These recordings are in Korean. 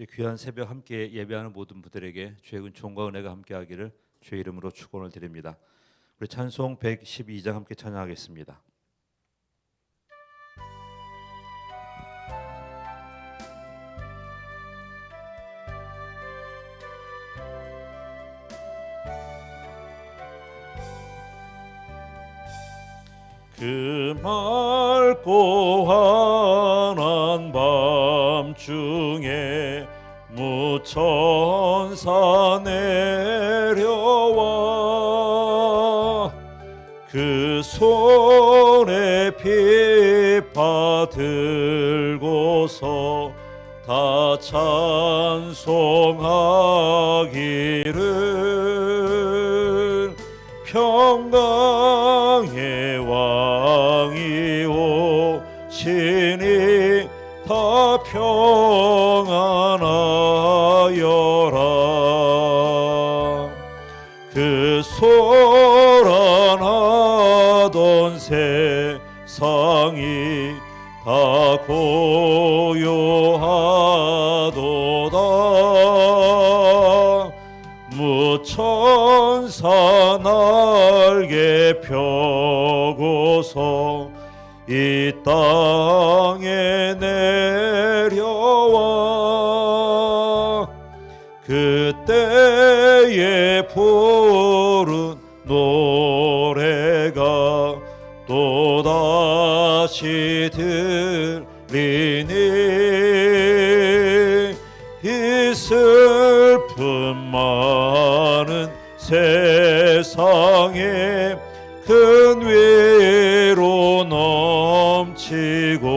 이 귀한 새벽 함께 예배하는 모든 분들에게 주의 은총과 은혜가 함께하기를 주의 이름으로 축원을 드립니다. 우리 찬송 112장 함께 찬양하겠습니다. 무천사 내려와 그 손에 피파 들고서 다 찬송하기를 평강의 왕이 오시 세상이 다 고요하도다. 무천사 날개 펴고서 이 땅에 내려와. 그때에 부른 노래가 또다 시 들리니 이 슬픔 많은 세상에 큰 위로 넘치고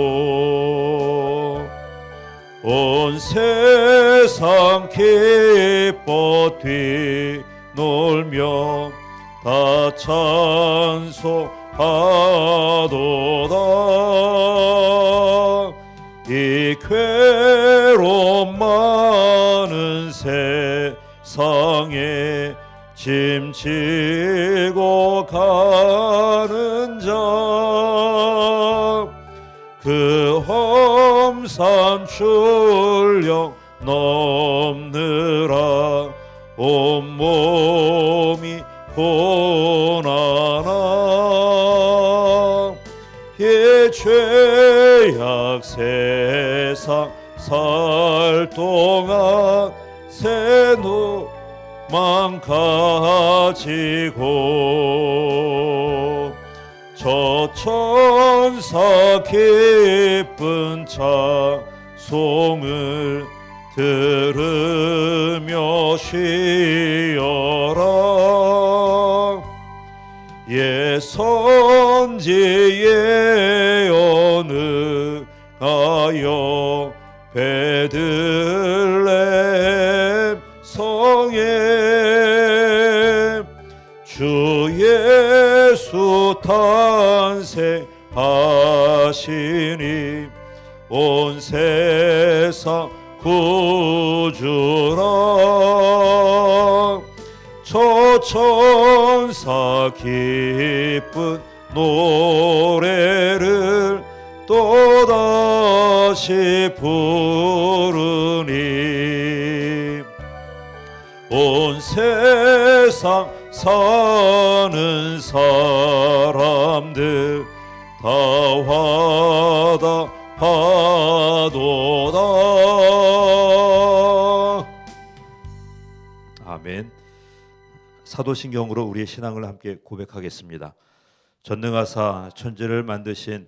온 세상 기뻐 뛰놀며 다 찬송 하도다. 이 괴로움 많은 세상에 짐지고 가는 자그 험산 출령 넘느라 온몸이 고 죄악 세상 살 동안 새누만 가지고 저 천사 기쁜 찬송을 들으며 쉬어라. 예 선지의 어느 가여 베들레헴 성에 주 예수 탄생하시니 온 세상 구주라. 저 천사 기쁜 노래를 또다시 부르니 온 세상 사는 사람들 다 화답하도다. 아멘. 사도신경으로 우리의 신앙을 함께 고백하겠습니다. 전능하사 천지를 만드신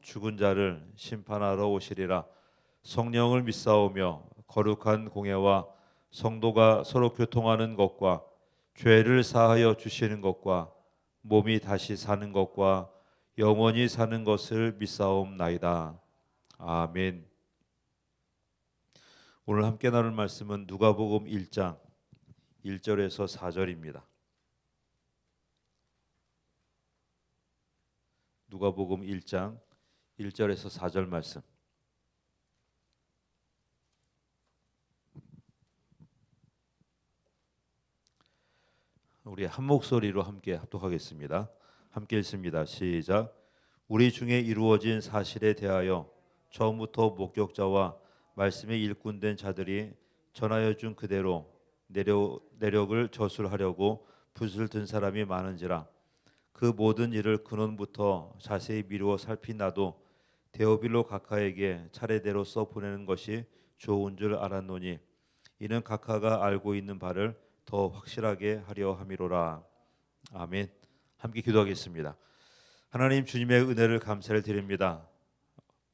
죽은 자를 심판하러 오시리라 성령을 믿사오며 거룩한 공예와 성도가 서로 교통하는 것과 죄를 사하여 주시는 것과 몸이 다시 사는 것과 영원히 사는 것을 믿사옵나이다. 아멘. 오늘 함께 나눌 말씀은 누가복음 1장 1절에서 4절입니다. 누가복음 1장 1절에서 4절 말씀. 우리 한 목소리로 함께 합독하겠습니다. 함께 읽습니다. 시작. 우리 중에 이루어진 사실에 대하여 처음부터 목격자와 말씀의 일꾼된 자들이 전하여 준 그대로 내려, 내력을 저술하려고 붓을 든 사람이 많은지라 그 모든 일을 근원부터 자세히 미루어 살핀 나도 데오빌로 각하에게 차례대로 써 보내는 것이 좋은 줄 알았노니 이는 각하가 알고 있는 바를 더 확실하게 하려 함이로라. 아멘. 함께 기도하겠습니다. 하나님 주님의 은혜를 감사를 드립니다.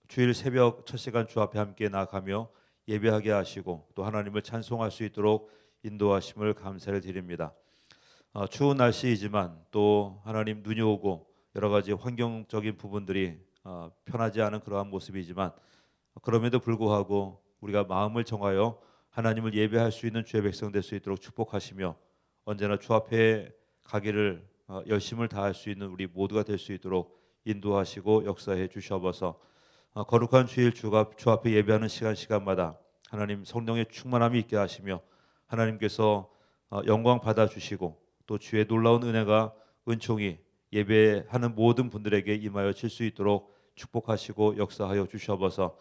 주일 새벽 첫 시간 주 앞에 함께 나가며 예배하게 하시고 또 하나님을 찬송할 수 있도록 인도하심을 감사를 드립니다. 어, 추운 날씨이지만 또 하나님 눈이 오고 여러 가지 환경적인 부분들이 어, 편하지 않은 그러한 모습이지만 그럼에도 불구하고 우리가 마음을 정하여 하나님을 예배할 수 있는 주의 백성 될 수 있도록 축복하시며 언제나 주 앞에 가기를 어, 열심을 다할 수 있는 우리 모두가 될 수 있도록 인도하시고 역사해 주셔서. 어, 거룩한 주일 주가 주 앞에 예배하는 시간 시간마다 하나님 성령의 충만함이 있게 하시며 하나님께서 어, 영광 받아 주시고 또 주의 놀라운 은혜가 은총이 예배하는 모든 분들에게 임하여 칠 수 있도록 축복하시고 역사하여 주셔서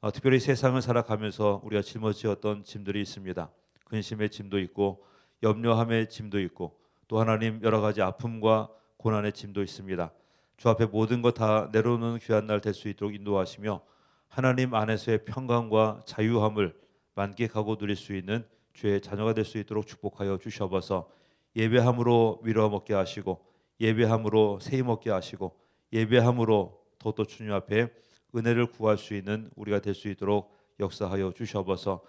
어, 특별히 세상을 살아가면서 우리가 짊어지었던 짐들이 있습니다. 근심의 짐도 있고 염려함의 짐도 있고 또 하나님 여러 가지 아픔과 고난의 짐도 있습니다. 주 앞에 모든 것 다 내려놓는 귀한 날 될 수 있도록 인도하시며 하나님 안에서의 평강과 자유함을 만끽하고 누릴 수 있는 주의 자녀가 될 수 있도록 축복하여 주셔서 예배함으로 위로 먹게 하시고 예배함으로 세임 얻게 하시고 예배함으로 더더 주님 앞에 은혜를 구할 수 있는 우리가 될 수 있도록 역사하여 주셔서.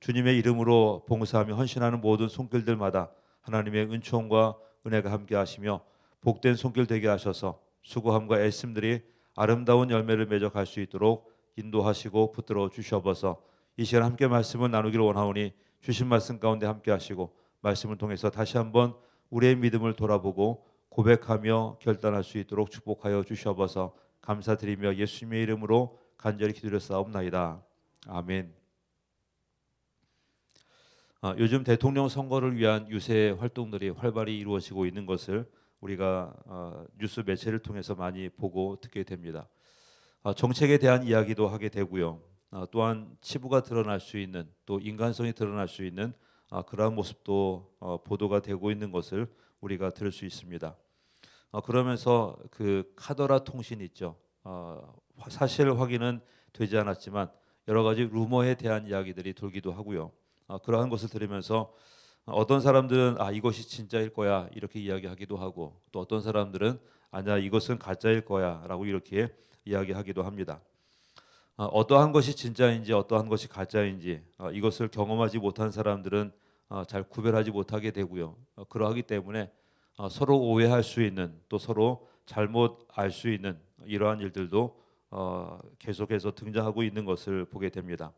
주님의 이름으로 봉사하며 헌신하는 모든 손길들마다 하나님의 은총과 은혜가 함께 하시며 복된 손길 되게 하셔서 수고함과 애씀들이 아름다운 열매를 맺어 갈 수 있도록 인도하시고 붙들어 주셔서. 이 시간 함께 말씀을 나누기를 원하오니 주신 말씀 가운데 함께 하시고 말씀을 통해서 다시 한번 우리의 믿음을 돌아보고 고백하며 결단할 수 있도록 축복하여 주셔서 감사드리며 예수님의 이름으로 간절히 기도했사옵나이다. 아멘. 아, 요즘 대통령 선거를 위한 유세 활동들이 활발히 이루어지고 있는 것을 우리가 어, 뉴스 매체를 통해서 많이 보고 듣게 됩니다. 어, 정책에 대한 이야기도 하게 되고요. 어, 또한 치부가 드러날 수 있는 또 인간성이 드러날 수 있는 어, 그러한 모습도 어, 보도가 되고 있는 것을 우리가 들을 수 있습니다. 어, 그러면서 그 카더라 통신 있죠. 어, 사실 확인은 되지 않았지만 여러 가지 루머에 대한 이야기들이 돌기도 하고요. 어, 그러한 것을 들으면서 어떤 사람들은 아 이것이 진짜일 거야 이렇게 이야기하기도 하고 또 어떤 사람들은 아니야 이것은 가짜일 거야라고 이렇게 이야기하기도 합니다. 어, 어떠한 것이 진짜인지 어떠한 것이 가짜인지 어, 이것을 경험하지 못한 사람들은 어, 잘 구별하지 못하게 되고요. 어, 그러하기 때문에 어, 서로 오해할 수 있는 또 서로 잘못 알 수 있는 이러한 일들도 어, 계속해서 등장하고 있는 것을 보게 됩니다.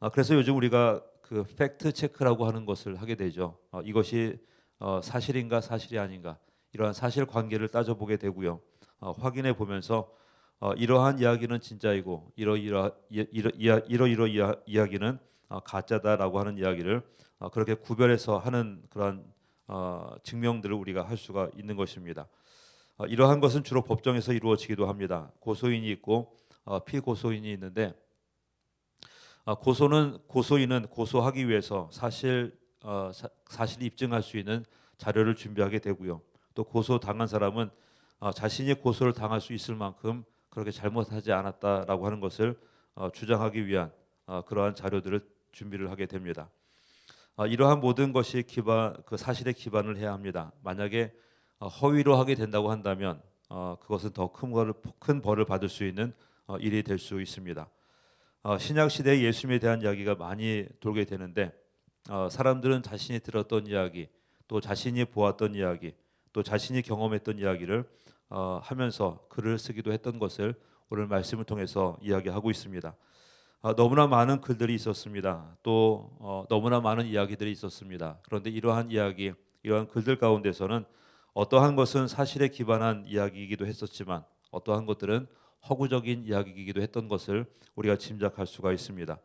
아, 그래서 요즘 우리가 그 팩트 체크라고 하는 것을 하게 되죠. 어, 이것이 어, 사실인가 사실이 아닌가 이러한 사실 관계를 따져보게 되고요. 어, 확인해 보면서 어, 이러한 이야기는 진짜이고 이러이러 이러 이러 이러 이러 이야- 이야기는 어, 가짜다라고 하는 이야기를 어, 그렇게 구별해서 하는 그런 어, 증명들을 우리가 할 수가 있는 것입니다. 어, 이러한 것은 주로 법정에서 이루어지기도 합니다. 고소인이 있고 어, 피고소인이 있는데 아, 고소는 고소인은 고소하기 위해서 사실 어, 사, 사실 입증할 수 있는 자료를 준비하게 되고요. 또 고소 당한 사람은 어, 자신이 고소를 당할 수 있을 만큼 그렇게 잘못하지 않았다라고 하는 것을 어, 주장하기 위한 어, 그러한 자료들을 준비를 하게 됩니다. 어, 이러한 모든 것이 기반 그 사실에 기반을 해야 합니다. 만약에 어, 허위로 하게 된다고 한다면 어, 그것은 더 큰 벌을 받을 수 있는 어, 일이 될 수 있습니다. 어, 신약 시대에 예수님에 대한 이야기가 많이 돌게 되는데 어, 사람들은 자신이 들었던 이야기, 또 자신이 보았던 이야기, 또 자신이 경험했던 이야기를 어, 하면서 글을 쓰기도 했던 것을 오늘 말씀을 통해서 이야기하고 있습니다. 아, 너무나 많은 글들이 있었습니다. 또 어, 너무나 많은 이야기들이 있었습니다. 그런데 이러한 이야기, 이러한 글들 가운데서는 어떠한 것은 사실에 기반한 이야기이기도 했었지만 어떠한 것들은 허구적인 이야기이기도 했던 것을 우리가 짐작할 수가 있습니다.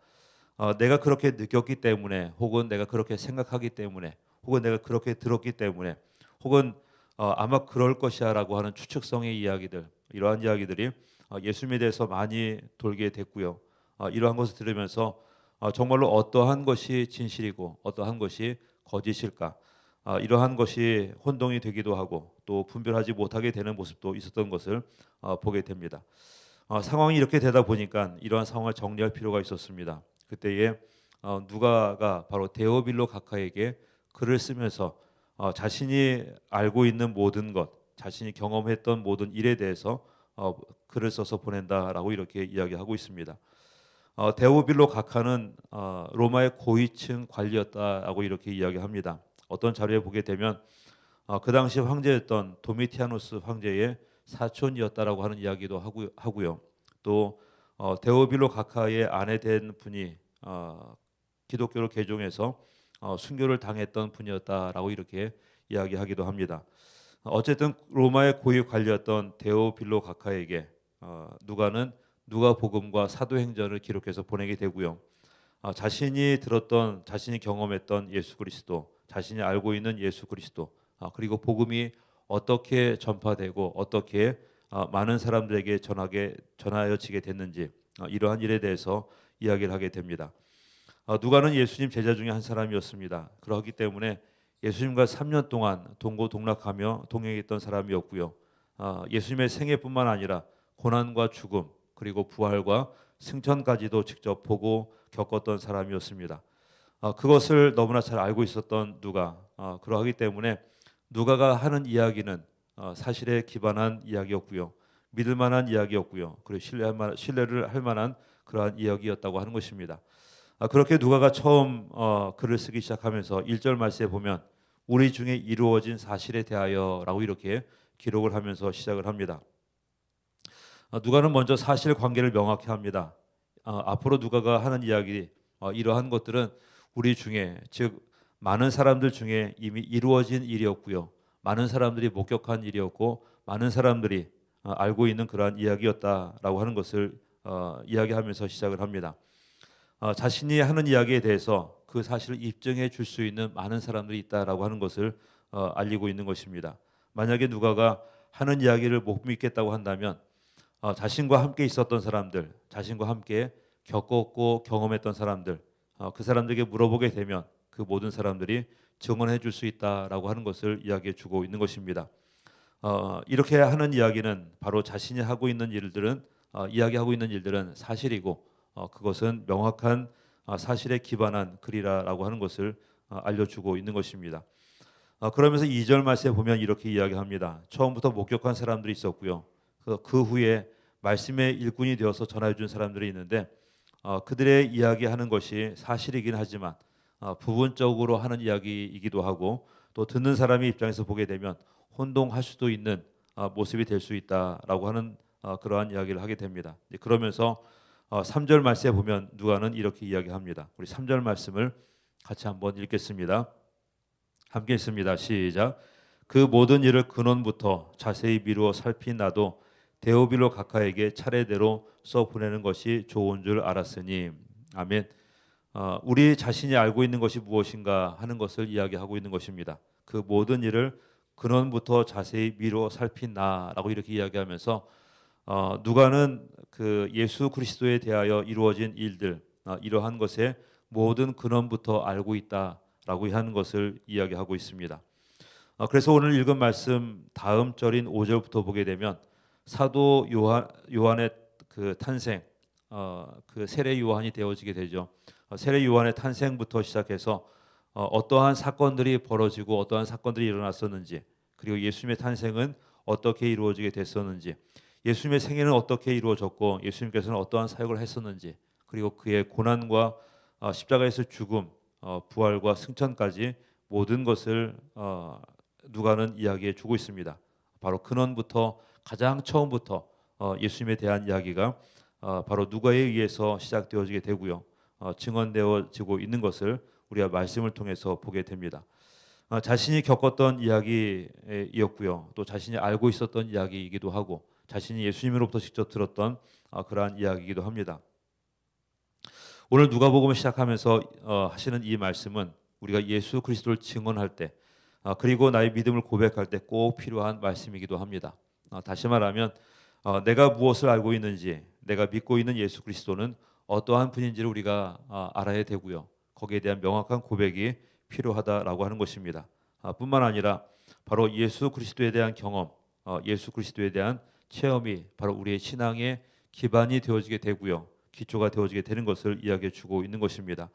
어, 내가 그렇게 느꼈기 때문에, 혹은 내가 그렇게 생각하기 때문에, 혹은 내가 그렇게 들었기 때문에, 혹은 어, 아마 그럴 것이야라고 하는 추측성의 이야기들, 이러한 이야기들이 어, 예수님에 대해서 많이 돌게 됐고요. 어, 이러한 것을 들으면서 어, 정말로 어떠한 것이 진실이고 어떠한 것이 거짓일까? 어, 이러한 것이 혼동이 되기도 하고 또 분별하지 못하게 되는 모습도 있었던 것을 어, 보게 됩니다. 어, 상황이 이렇게 되다 보니까 이러한 상황을 정리할 필요가 있었습니다. 그때에 어, 누가가 바로 데오빌로 각하에게 글을 쓰면서 어, 자신이 알고 있는 모든 것, 자신이 경험했던 모든 일에 대해서 어, 글을 써서 보낸다라고 이렇게 이야기하고 있습니다. 어, 데오빌로 각하는 어, 로마의 고위층 관리였다라고 이렇게 이야기합니다. 어떤 자료에 보게 되면 어, 그 당시 황제였던 도미티아누스 황제의 사촌이었다라고 하는 이야기도 하고, 하고요. 또 어, 데오빌로 각하의 아내 된 분이 어, 기독교를 개종해서 어, 순교를 당했던 분이었다라고 이렇게 이야기하기도 합니다. 어쨌든 로마의 고위 관리였던 데오빌로 각하에게 어, 누가는 누가복음과 사도행전을 기록해서 보내게 되고요. 어, 자신이 들었던 자신이 경험했던 예수 그리스도, 자신이 알고 있는 예수 그리스도, 어, 그리고 복음이 어떻게 전파되고 어떻게 어, 많은 사람들에게 전하게 전하여지게 됐는지 어, 이러한 일에 대해서 이야기를 하게 됩니다. 어, 누가는 예수님 제자 중에 한 사람이었습니다. 그렇기 때문에 예수님과 3년 동안 동고동락하며 동행했던 사람이었고요. 어, 예수님의 생애뿐만 아니라 고난과 죽음 그리고 부활과 승천까지도 직접 보고 겪었던 사람이었습니다. 어, 그것을 너무나 잘 알고 있었던 누가 어, 그러하기 때문에 누가가 하는 이야기는 어, 사실에 기반한 이야기였고요. 믿을 만한 이야기였고요. 그리고 신뢰할 만, 신뢰를 할 만한 그러한 이야기였다고 하는 것입니다. 아, 그렇게 누가가 처음 어, 글을 쓰기 시작하면서 1절 말씀에 보면 우리 중에 이루어진 사실에 대하여라고 이렇게 기록을 하면서 시작을 합니다. 아, 누가는 먼저 사실 관계를 명확히 합니다. 아, 앞으로 누가가 하는 이야기 어, 이러한 것들은 우리 중에 즉 많은 사람들 중에 이미 이루어진 일이었고요. 많은 사람들이 목격한 일이었고 많은 사람들이 어, 알고 있는 그러한 이야기였다라고 하는 것을 어, 이야기하면서 시작을 합니다. 어, 자신이 하는 이야기에 대해서 그 사실을 입증해 줄 수 있는 많은 사람들이 있다라고 하는 것을 어, 알리고 있는 것입니다. 만약에 누가가 하는 이야기를 못 믿겠다고 한다면 어, 자신과 함께 있었던 사람들, 자신과 함께 겪었고 경험했던 사람들, 어, 그 사람들에게 물어보게 되면 그 모든 사람들이 증언해 줄 수 있다라고 하는 것을 이야기해 주고 있는 것입니다. 어, 이렇게 하는 이야기는 바로 자신이 하고 있는 일들은 어, 이야기하고 있는 일들은 사실이고 어, 그것은 명확한 어, 사실에 기반한 글이라라고 하는 것을 어, 알려주고 있는 것입니다. 어, 그러면서 2절 말씀에 보면 이렇게 이야기합니다. 처음부터 목격한 사람들이 있었고요. 그, 그 후에 말씀의 일꾼이 되어서 전해 준 사람들이 있는데 어, 그들의 이야기하는 것이 사실이긴 하지만 어, 부분적으로 하는 이야기이기도 하고 또 듣는 사람의 입장에서 보게 되면 혼동할 수도 있는 어, 모습이 될 수 있다라고 하는 어, 그러한 이야기를 하게 됩니다. 네, 그러면서 어, 3절 말씀에 보면 누가는 이렇게 이야기합니다. 우리 3절 말씀을 같이 한번 읽겠습니다. 함께 읽습니다. 시작. 그 모든 일을 근원부터 자세히 미루어 살핀 나도 데오빌로 각하에게 차례대로 써 보내는 것이 좋은 줄 알았으니 아멘. 어, 우리 자신이 알고 있는 것이 무엇인가 하는 것을 이야기하고 있는 것입니다. 그 모든 일을 근원부터 자세히 미루어 살핀 나라고 이렇게 이야기하면서 어, 누가는 그 예수 그리스도에 대하여 이루어진 일들 어, 이러한 것의 모든 근원부터 알고 있다라고 하는 것을 이야기하고 있습니다. 어, 그래서 오늘 읽은 말씀 다음 절인 5절부터 보게 되면 사도 요한 요한의 그 탄생 어, 그 세례 요한이 되어지게 되죠. 어, 세례 요한의 탄생부터 시작해서 어, 어떠한 사건들이 벌어지고 어떠한 사건들이 일어났었는지 그리고 예수님의 탄생은 어떻게 이루어지게 됐었는지 예수님의 생애는 어떻게 이루어졌고 예수님께서는 어떠한 사역을 했었는지 그리고 그의 고난과 어, 십자가에서 죽음, 어, 부활과 승천까지 모든 것을 어, 누가는 이야기해 주고 있습니다. 바로 근원부터 가장 처음부터 어, 예수님에 대한 이야기가 어, 바로 누가에 의해서 시작되어지게 되고요. 어, 증언되어지고 있는 것을 우리가 말씀을 통해서 보게 됩니다. 어, 자신이 겪었던 이야기이었고요. 또 자신이 알고 있었던 이야기이기도 하고 자신이 예수님으로부터 직접 들었던 어, 그러한 이야기이기도 합니다. 오늘 누가복음을 시작하면서 어, 하시는 이 말씀은 우리가 예수 그리스도를 증언할 때 어, 그리고 나의 믿음을 고백할 때 꼭 필요한 말씀이기도 합니다. 어, 다시 말하면 어, 내가 무엇을 알고 있는지 내가 믿고 있는 예수 그리스도는 어떠한 분인지를 우리가 어, 알아야 되고요. 거기에 대한 명확한 고백이 필요하다라고 하는 것입니다. 아, 뿐만 아니라 바로 예수 그리스도에 대한 경험, 어, 예수 그리스도에 대한 체험이 바로 우리의 신앙의 기반이 되어지게 되고요. 기초가 되어지게 되는 것을 이야기해 주고 있는 것입니다.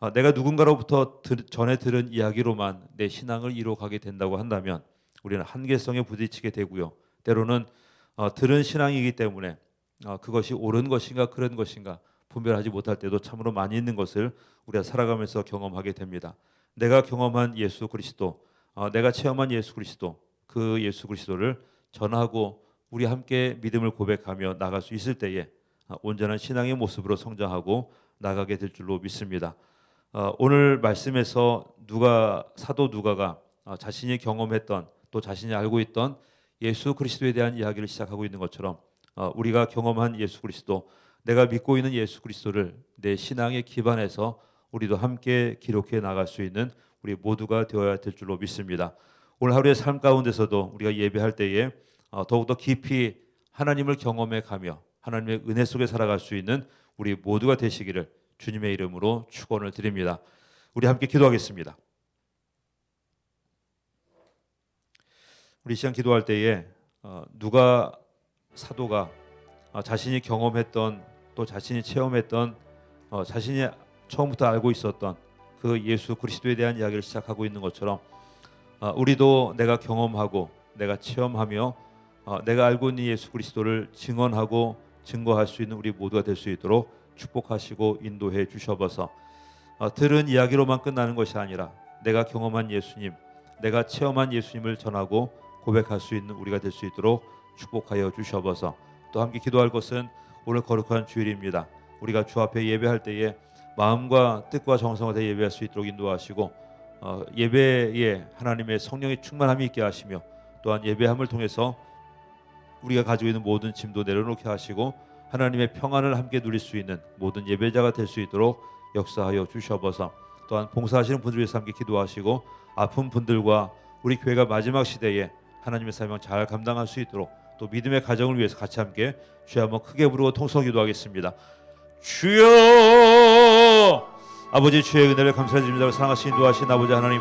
아, 내가 누군가로부터 들, 전에 들은 이야기로만 내 신앙을 이루어가게 된다고 한다면 우리는 한계성에 부딪히게 되고요. 때로는 어, 들은 신앙이기 때문에 어, 그것이 옳은 것인가 그런 것인가 분별하지 못할 때도 참으로 많이 있는 것을 우리가 살아가면서 경험하게 됩니다. 내가 경험한 예수 그리스도, 어, 내가 체험한 예수 그리스도, 그 예수 그리스도를 전하고 우리 함께 믿음을 고백하며 나갈 수 있을 때에 어, 온전한 신앙의 모습으로 성장하고 나가게 될 줄로 믿습니다. 어, 오늘 말씀에서 누가 사도 누가가 어, 자신이 경험했던 또 자신이 알고 있던 예수 그리스도에 대한 이야기를 시작하고 있는 것처럼 어, 우리가 경험한 예수 그리스도, 내가 믿고 있는 예수 그리스도를 내 신앙의 기반에서 우리도 함께 기록해 나갈 수 있는 우리 모두가 되어야 될 줄로 믿습니다. 오늘 하루의 삶 가운데서도 우리가 예배할 때에 어, 더욱더 깊이 하나님을 경험해 가며 하나님의 은혜 속에 살아갈 수 있는 우리 모두가 되시기를 주님의 이름으로 축원을 드립니다. 우리 함께 기도하겠습니다. 우리 시간 기도할 때에 어, 누가 사도가 어, 자신이 경험했던 또 자신이 체험했던 어, 자신이 처음부터 알고 있었던 그 예수 그리스도에 대한 이야기를 시작하고 있는 것처럼 어, 우리도 내가 경험하고 내가 체험하며 어, 내가 알고 있는 예수 그리스도를 증언하고 증거할 수 있는 우리 모두가 될 수 있도록 축복하시고 인도해 주셔서 어, 들은 이야기로만 끝나는 것이 아니라 내가 경험한 예수님, 내가 체험한 예수님을 전하고 고백할 수 있는 우리가 될 수 있도록 축복하여 주셔서 또 함께 기도할 것은 오늘 거룩한 주일입니다. 우리가 주 앞에 예배할 때에 마음과 뜻과 정성을 다 예배할 수 있도록 인도하시고 어, 예배에 하나님의 성령의 충만함이 있게 하시며 또한 예배함을 통해서 우리가 가지고 있는 모든 짐도 내려놓게 하시고 하나님의 평안을 함께 누릴 수 있는 모든 예배자가 될 수 있도록 역사하여 주셔서 또한 봉사하시는 분들 위해서 함께 기도하시고 아픈 분들과 우리 교회가 마지막 시대에 하나님의 사명 잘 감당할 수 있도록 또 믿음의 가정을 위해서 같이 함께 주여 한번 크게 부르고 통성 기도하겠습니다. 주여 아버지 주의 은혜를 감사드립니다. 사랑하신 인도하신 아버지 하나님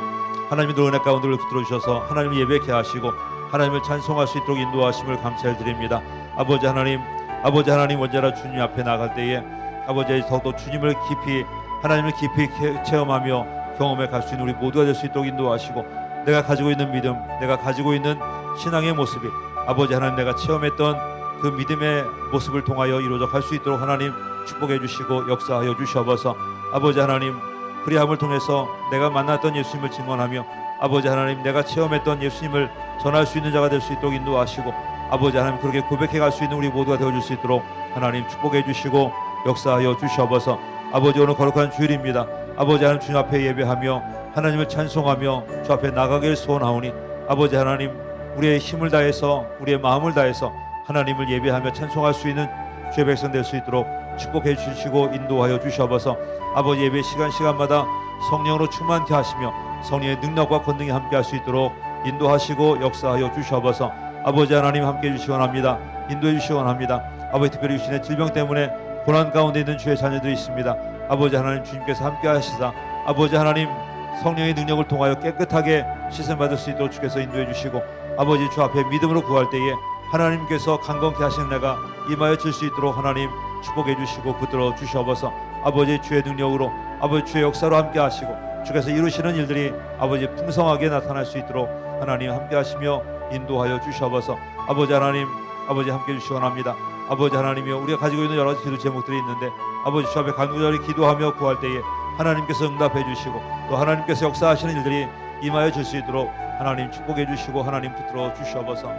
하나님의 은혜 가운데를 붙들어 주셔서 하나님을 예배케 하시고 하나님을 찬송할 수 있도록 인도하심을 감사를 드립니다. 아버지 하나님 아버지 하나님 언제나 주님 앞에 나갈 때에 아버지 더욱더 주님을 깊이 하나님을 깊이 캐- 체험하며 경험해 갈 수 있는 우리 모두가 될 수 있도록 인도하시고 내가 가지고 있는 믿음 내가 가지고 있는 신앙의 모습이 아버지 하나님 내가 체험했던 그 믿음의 모습을 통하여 이루어져 갈 수 있도록 하나님 축복해 주시고 역사하여 주셔서 아버지 하나님 그리함을 통해서 내가 만났던 예수님을 증언하며 아버지 하나님 내가 체험했던 예수님을 전할 수 있는 자가 될 수 있도록 인도하시고 아버지 하나님 그렇게 고백해 갈 수 있는 우리 모두가 되어 줄 수 있도록 하나님 축복해 주시고 역사하여 주셔서 아버지 오늘 거룩한 주일입니다. 아버지 하나님 주님 앞에 예배하며 하나님을 찬송하며 주 앞에 나가길 소원하오니 아버지 하나님 우리의 힘을 다해서 우리의 마음을 다해서 하나님을 예배하며 찬송할 수 있는 주의 백성 될 수 있도록 축복해 주시고 인도하여 주셔서 아버지 예배 시간 시간마다 성령으로 충만케 하시며 성령의 능력과 권능이 함께 할 수 있도록 인도하시고 역사하여 주셔서 아버지 하나님 함께 해 주시기 원합니다. 인도해 주시기 원합니다. 아버지 특별히 주신의 질병 때문에 고난 가운데 있는 주의 자녀들이 있습니다. 아버지 하나님 주님께서 함께 하시사 아버지 하나님 성령의 능력을 통하여 깨끗하게 씻음 받을 수 있도록 주께서 인도해 주시고 아버지 주 앞에 믿음으로 구할 때에 하나님께서 강건케 하시는 내가 임하여 질 수 있도록 하나님 축복해 주시고 붙들어 주셔서 아버지 주의 능력으로 아버지 주의 역사로 함께 하시고 주께서 이루시는 일들이 아버지 풍성하게 나타날 수 있도록 하나님 함께 하시며 인도하여 주셔서 아버지 하나님 아버지 함께 해주시기 원합니다. 아버지 하나님이여 우리가 가지고 있는 여러 가지 기도 제목들이 있는데 아버지 주 앞에 간구절히 기도하며 구할 때에 하나님께서 응답해 주시고 또 하나님께서 역사하시는 일들이 임하여 줄 수 있도록 하나님 축복해 주시고 하나님 붙들어 주셔서